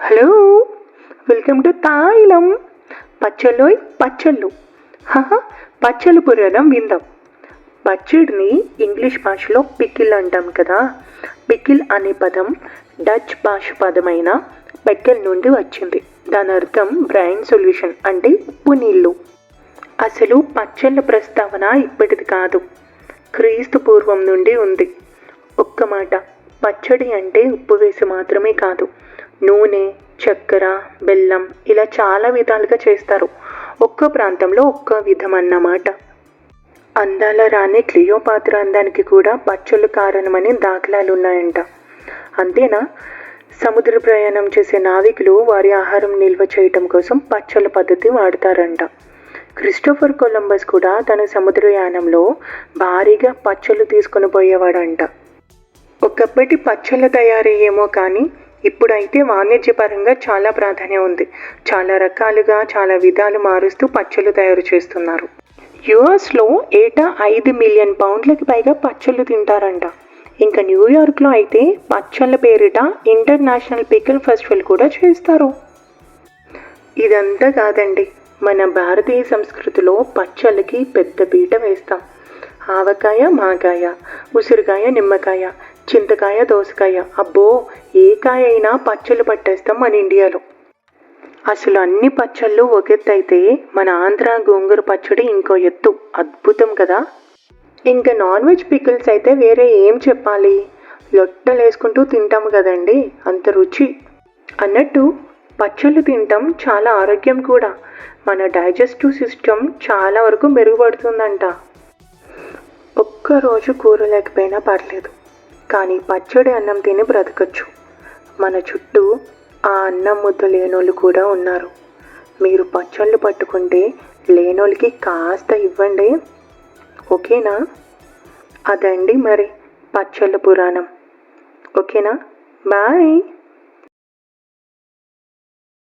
Hello welcome to Thayilam. పచ్చళ్ళోయ్ పచ్చళ్ళు. హహ పచ్చళ్ళు పురాణం విందాం. పచ్చడిని ఇంగ్లీష్ భాషలో పికిల్ అంటాం కదా. పికిల్ అనే పదం డచ్ భాష పదమైన పెక్కల్ నుండి వచ్చింది. దాని అర్థం బ్రైన్ సొల్యూషన్ అంటే ఉప్పు నీళ్ళు అసలు పచ్చళ్ళ ప్రస్తావన ఇప్పటిది కాదు. క్రీస్తు పూర్వం నుండి ఉంది. ఒక్క మాట పచ్చడి అంటే ఉప్పు వేసి మాత్రమే కాదు. నూనె చక్కెర బెల్లం ఇలా చాలా విధాలుగా చేస్తారు. ఒక్క ప్రాంతంలో ఒక్క విధం అన్నమాట. అందాల రాణి క్లియోపాత్ర అందానికి కూడా పచ్చళ్ళు కారణమని దాఖలాలు ఉన్నాయంట అంతేనా? సముద్ర ప్రయాణం చేసే నావికులు వారి ఆహారం నిల్వ చేయటం కోసం పచ్చళ్ళ పద్ధతి వాడతారంట. క్రిస్టోఫర్ కొలంబస్ కూడా తన సముద్రయానంలో భారీగా పచ్చళ్ళు తీసుకొని పోయేవాడంట. ఒకప్పటి పచ్చళ్ళ తయారీ ఏమో కానీ ఇప్పుడైతే వాణిజ్యపరంగా చాలా ప్రాధాన్యం ఉంది. చాలా రకాలుగా చాలా విధాలు మారుస్తూ పచ్చళ్ళు తయారు చేస్తున్నారు. యుఎస్లో ఏటా ఐదు మిలియన్ పౌండ్లకి పైగా పచ్చళ్ళు తింటారంట. ఇంకా న్యూయార్క్లో అయితే పచ్చళ్ళ పేరిట ఇంటర్నేషనల్ పికిల్ ఫెస్టివల్ కూడా చేస్తారు. ఇదంతా కాదండి. మన భారతీయ సంస్కృతిలో పచ్చళ్ళకి పెద్ద పీట వేస్తాం. ఆవకాయ మాగాయ ఉసిరికాయ నిమ్మకాయ చింతకాయ దోసకాయ. అబ్బో ఏ కాయ అయినా పచ్చళ్ళు పట్టేస్తాం మన ఇండియాలో. అసలు అన్ని పచ్చళ్ళు ఒక ఎత్తు అయితే మన ఆంధ్ర గోంగూర పచ్చడి ఇంకో ఎత్తు. అద్భుతం కదా? ఇంకా నాన్ వెజ్ పికిల్స్ అయితే వేరే ఏం చెప్పాలి? లొట్టలు వేసుకుంటూ తింటాం కదండి అంత రుచి. అన్నట్టు పచ్చళ్ళు తింటాం చాలా ఆరోగ్యం కూడా. మన డైజెస్టివ్ సిస్టమ్ చాలా వరకు మెరుగుపడుతుందంట. ఒక్కరోజు కూర లేకపోయినా పర్లేదు. కానీ పచ్చడి అన్నం తిని బ్రతకచ్చు. మన చుట్టూ ఆ అన్నం ముద్ద లేనోళ్ళు కూడా ఉన్నారు. మీరు పచ్చళ్ళు పట్టుకుంటే లేనోళ్ళకి కాస్త ఇవ్వండి. ఓకేనా? అదండి మరి పచ్చళ్ళ పురాణం. ఓకేనా? బాయ్.